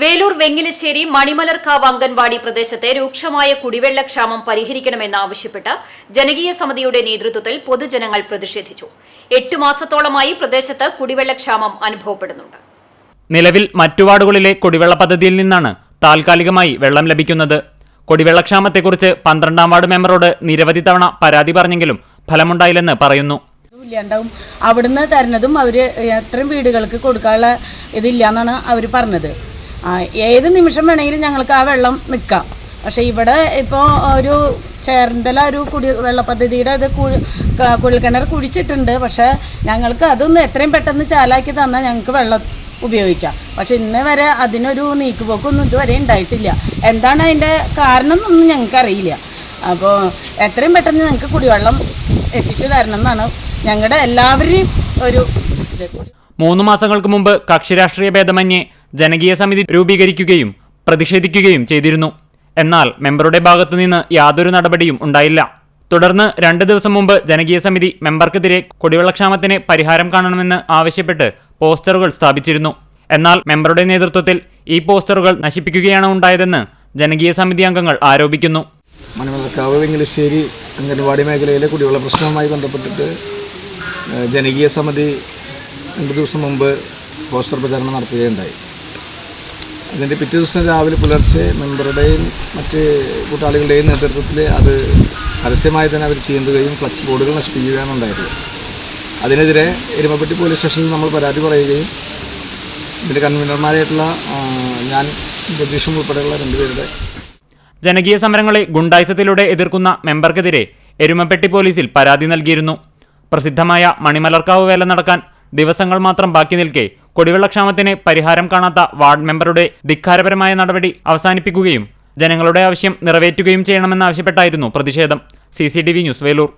വേലൂർ വെങ്ങിലശ്ശേരി മണിമലർക്കാവ് അംഗൻവാടി പ്രദേശത്തെ രൂക്ഷമായ കുടിവെള്ളക്ഷാമം പരിഹരിക്കണമെന്നാവശ്യപ്പെട്ട് ജനകീയ സമിതിയുടെ നേതൃത്വത്തിൽ പൊതുജനങ്ങൾ പ്രതിഷേധിച്ചു. എട്ടു മാസത്തോളമായി പ്രദേശത്ത് കുടിവെള്ളക്ഷാമം അനുഭവപ്പെടുന്നുണ്ട്. നിലവിൽ മറ്റു വാർഡുകളിലെ കുടിവെള്ള പദ്ധതിയിൽ നിന്നാണ് താൽക്കാലികമായി വെള്ളം ലഭിക്കുന്നത്. കുടിവെള്ളക്ഷാമത്തെക്കുറിച്ച് പന്ത്രണ്ടാം വാർഡ് മെമ്പറോട് നിരവധി തവണ പരാതി പറഞ്ഞെങ്കിലും ഫലമുണ്ടായില്ലെന്ന് പറയുന്നു. ഇല്ലാണ്ടാവും അവിടുന്ന് തരുന്നതും അവർ എത്രയും വീടുകൾക്ക് കൊടുക്കാനുള്ള ഇതില്ല എന്നാണ് അവർ പറഞ്ഞത്. ഏത് നിമിഷം വേണമെങ്കിലും ഞങ്ങൾക്ക് ആ വെള്ളം നിൽക്കാം പക്ഷേ ഇവിടെ ഇപ്പോൾ ഒരു ചേർന്തല ഒരു കുടി വെള്ള പദ്ധതിയുടെ ഇത് കുഴൽക്കിണർ കുഴിച്ചിട്ടുണ്ട്. പക്ഷേ ഞങ്ങൾക്ക് അതൊന്ന് എത്രയും പെട്ടെന്ന് ചാലാക്കി തന്നാൽ ഞങ്ങൾക്ക് വെള്ളം ഉപയോഗിക്കാം. പക്ഷെ ഇന്ന് വരെ അതിനൊരു നീക്കുപോക്കൊന്നും ഇതുവരെ ഉണ്ടായിട്ടില്ല. എന്താണ് അതിന്റെ കാരണം എന്നൊന്നും ഞങ്ങൾക്കറിയില്ല അപ്പോൾ എത്രയും പെട്ടെന്ന് ഞങ്ങൾക്ക് കുടിവെള്ളം എത്തിച്ചു തരണം എന്നാണ് ഞങ്ങളുടെ എല്ലാവരെയും ഒരു മൂന്ന് മാസങ്ങൾക്ക് മുമ്പ് കക്ഷി രാഷ്ട്രീയ ഭേദമന്യേ ജനകീയ സമിതി രൂപീകരിക്കുകയും പ്രതിഷേധിക്കുകയും ചെയ്തിരുന്നു. എന്നാൽ മെമ്പറുടെ ഭാഗത്തുനിന്ന് യാതൊരു നടപടിയും ഉണ്ടായില്ല. തുടർന്ന് രണ്ട് ദിവസം മുമ്പ് ജനകീയ സമിതി മെമ്പർക്കെതിരെ കുടിവെള്ളക്ഷാമത്തിന് പരിഹാരം കാണണമെന്ന് ആവശ്യപ്പെട്ട് പോസ്റ്ററുകൾ സ്ഥാപിച്ചിരുന്നു. എന്നാൽ മെമ്പറുടെ നേതൃത്വത്തിൽ ഈ പോസ്റ്ററുകൾ നശിപ്പിക്കുകയാണ് ഉണ്ടായതെന്ന് ജനകീയ സമിതി അംഗങ്ങൾ ആരോപിക്കുന്നു. മണമലക്കാവ് അംഗൻവാടി മേഖലയിലെ കുടിവെള്ള പ്രശ്നവുമായി ബന്ധപ്പെട്ടിട്ട് ജനകീയ സമിതി രണ്ട് ദിവസം മുമ്പ് പോസ്റ്റർ പ്രചാരണം നടത്തുകയുണ്ടായി. അതിന്റെ പിറ്റേ ദിവസം രാവിലെ പുലർച്ചെ മെമ്പറുടെയും മറ്റ് കൂട്ടാളികളുടെയും നേതൃത്വത്തിൽ അത് പരസ്യമായി തന്നെ അവർ ചീന്തുകയും ഫ്ലക്സ് ബോർഡുകൾ നശിപ്പിക്കുകയാണ് ഉണ്ടായത് അതിനെതിരെ എരുമപ്പെട്ടി പോലീസ് സ്റ്റേഷനിൽ നമ്മൾ പരാതി പറയുകയും ഇതിന്റെ കൺവീനർമാരായിട്ടുള്ള ഞാൻ ജഗദീഷും ഉൾപ്പെടെയുള്ള രണ്ടുപേരുടെ ജനകീയ സമരങ്ങളെ ഗുണ്ടായിസത്തിലൂടെ എതിർക്കുന്ന മെമ്പർക്കെതിരെ എരുമപ്പെട്ടി പോലീസിൽ പരാതി നൽകിയിരുന്നു. പ്രസിദ്ധമായ മണിമലർക്കാവ് വേല നടക്കാൻ ദിവസങ്ങൾ മാത്രം ബാക്കി നിൽക്കെ കുടിവെള്ളക്ഷാമത്തിന് പരിഹാരം കാണാത്ത വാർഡ് മെമ്പറുടെ ധിക്കാരപരമായ നടപടി അവസാനിപ്പിക്കുകയും ജനങ്ങളുടെ ആവശ്യം നിറവേറ്റുകയും ചെയ്യണമെന്നാവശ്യപ്പെട്ടായിരുന്നു പ്രതിഷേധം. C news Veloor.